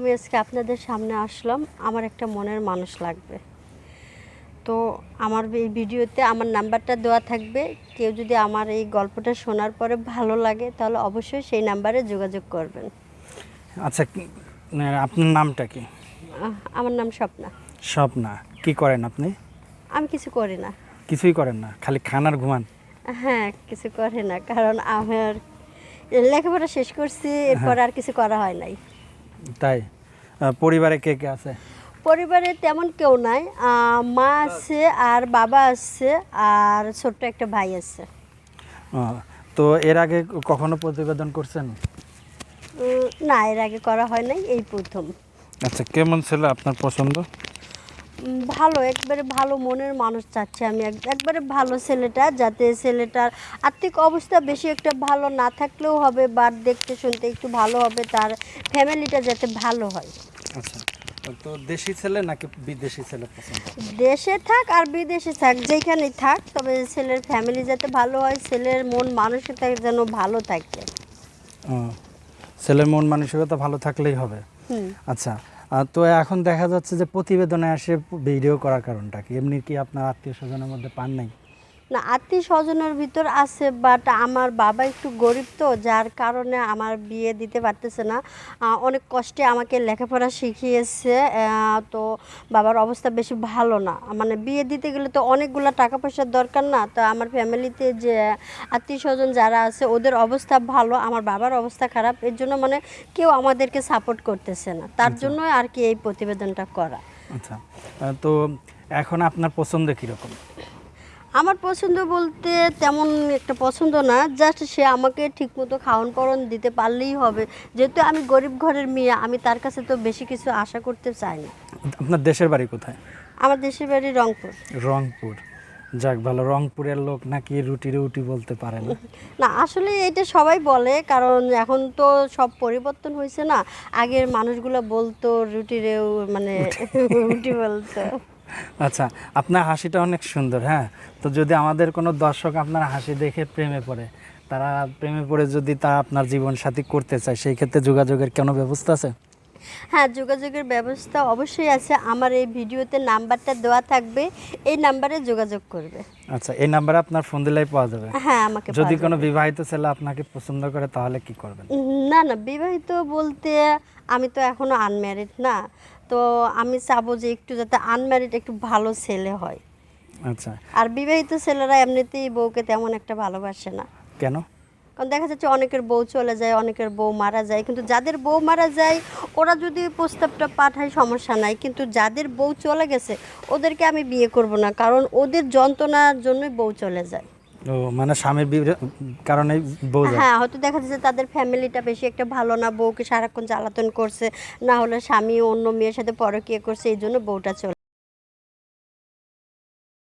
আমি আজকে আপনাদের সামনে আসলাম আমার একটা মনের মানুষ লাগবে। তো আমার এই ভিডিওতে আমার নাম্বারটা দেওয়া থাকবে কেউ যদি আমার এই গল্পটা শোনার পরে ভালো লাগে তাহলে অবশ্যই সেই নাম্বারে যোগাযোগ করবেন। আচ্ছা আপনার নামটা কি? আমার নাম স্বপ্না। স্বপ্না কি করেন আপনি? আমি কিছু করি না। কিছুই করেন না খালি খান আর ঘুমান? হ্যাঁ কিছু করে না কারণ আমার লেখাপড়া শেষ করছি এরপর আর কিছু করা হয় নাই। তাই? পরিবারে কে কে আছে? পরিবারে তেমন কেউ নাই। মা আছে আর বাবা আছে আর ছোট্ট একটা ভাই আছে। তো এর আগে কখনো প্রতিবেদন করছেন? না এর আগে করা হয় নাই এই প্রথম। আচ্ছা কেমন ছিল আপনার পছন্দ? ভালো একবারে ভালো মনের মানুষ চাচ্ছে আমি। এক- একবারে ভালো ছেলেটা যাতে ছেলেটার আর্থিক অবস্থা বেশি একটা ভালো না থাকলেও হবে বা দেখতে শুনতে একটু ভালো হবে তার ফ্যামিলিটা যাতে ভালো হয়। আচ্ছা তো দেশি ছেলে নাকি বিদেশি ছেলে পছন্দ? দেশে থাক আর বিদেশে থাক যেখানেই থাক তবে ছেলের ফ্যামিলি যাতে ভালো হয় ছেলের মন মানসিকতা যেন ভালো থাকে। ছেলের মন মানসিকতা ভালো থাকলেই হবে। আচ্ছা তো এখন দেখা যাচ্ছে যে প্রতিবেদনে আসে ভিডিও করার কারণটা কি? এমনি কি আপনার আত্মীয় স্বজনের মধ্যে পান নাই? না আত্মীয় স্বজনের ভিতর আছে বাট আমার বাবা একটু গরিব তো যার কারণে আমার বিয়ে দিতে পারতেছে না। অনেক কষ্টে আমাকে লেখাপড়া শিখিয়েছে তো বাবার অবস্থা বেশি ভালো না। মানে বিয়ে দিতে গেলে তো অনেকগুলো টাকা পয়সার দরকার না তো আমার ফ্যামিলিতে যে আত্মীয় স্বজন যারা আছে ওদের অবস্থা ভালো আমার বাবার অবস্থা খারাপ এর জন্য মানে কেউ আমাদেরকে সাপোর্ট করতেছে না। তার জন্য আর কি এই প্রতিবেদনটা করা। আচ্ছা। তো এখন আপনার পছন্দ কীরকম? আমার পছন্দ বলতে তেমন একটা পছন্দ না জাস্ট সে আমাকে ঠিকমতো খাওয়ান পরন দিতে পারলেই হবে। যেহেতু আমি গরিব ঘরের মেয়ে আমি তার কাছে তো বেশি কিছু আশা করতে চাই না। আপনার দেশের বাড়ি কোথায়? আমার দেশের বাড়ি রংপুর। রংপুর। যাক ভালো রংপুরের লোক নাকি রুটি রুটি বলতে পারে না। না আসলে এটা সবাই বলে কারণ এখন তো সব পরিবর্তন হয়েছে না। আগের মানুষগুলো বলতো রুটি রুটিরেও মানে রুটি বলতো। আচ্ছা আপনার হাসিটা অনেক সুন্দর হ্যাঁ? তো যদি আমাদের কোনো দর্শক আপনার হাসি দেখে প্রেমে পড়ে তারা প্রেমে পড়ে যদি তা আপনার জীবন সাথী করতে চায় সেই ক্ষেত্রে যোগাযোগের কোনো ব্যবস্থা আছে? হ্যাঁ যোগাযোগের ব্যবস্থা অবশ্যই আছে। আমার এই ভিডিওতে নাম্বারটা দেওয়া থাকবে এই নাম্বারে যোগাযোগ করবে। আচ্ছা এই নাম্বারে আপনার ফোন দিলেই পাওয়া যাবে? হ্যাঁ আমাকে যদি কোনো বিবাহিত ছেলে আপনাকে পছন্দ করে তাহলে কি করবেন? না না বিবাহিত বলতে আমি তো এখনও আনম্যারিড না। তো আমি চাবো যে একটু যাতে আনম্যারিড একটু ভালো ছেলে হয়। আচ্ছা। আর বিবাহিত ছেলেরা এমনিতেই বউকে তেমন একটা ভালোবাসে না। কেন? কারণ দেখা যাচ্ছে অনেকের বউ চলে যায় অনেকের বউ মারা যায়। কিন্তু যাদের বউ মারা যায় ওরা যদি প্রস্তাবটা পাঠায় সমস্যা নাই। কিন্তু যাদের বউ চলে গেছে ওদেরকে আমি বিয়ে করব না। কারণ ওদের যন্ত্রণার জন্যই বউ চলে যায়। ও মানে স্বামীর কারণে বউ হ্যাঁ হয়তো দেখা যাচ্ছে তাদের ফ্যামিলিটা বেশি একটা ভালো না, বউকে সারাক্ষণ জ্বালাতন করছে, না হলে স্বামী অন্য মেয়ের সাথে পরকিয়া করছে, এই জন্য বউটা চলে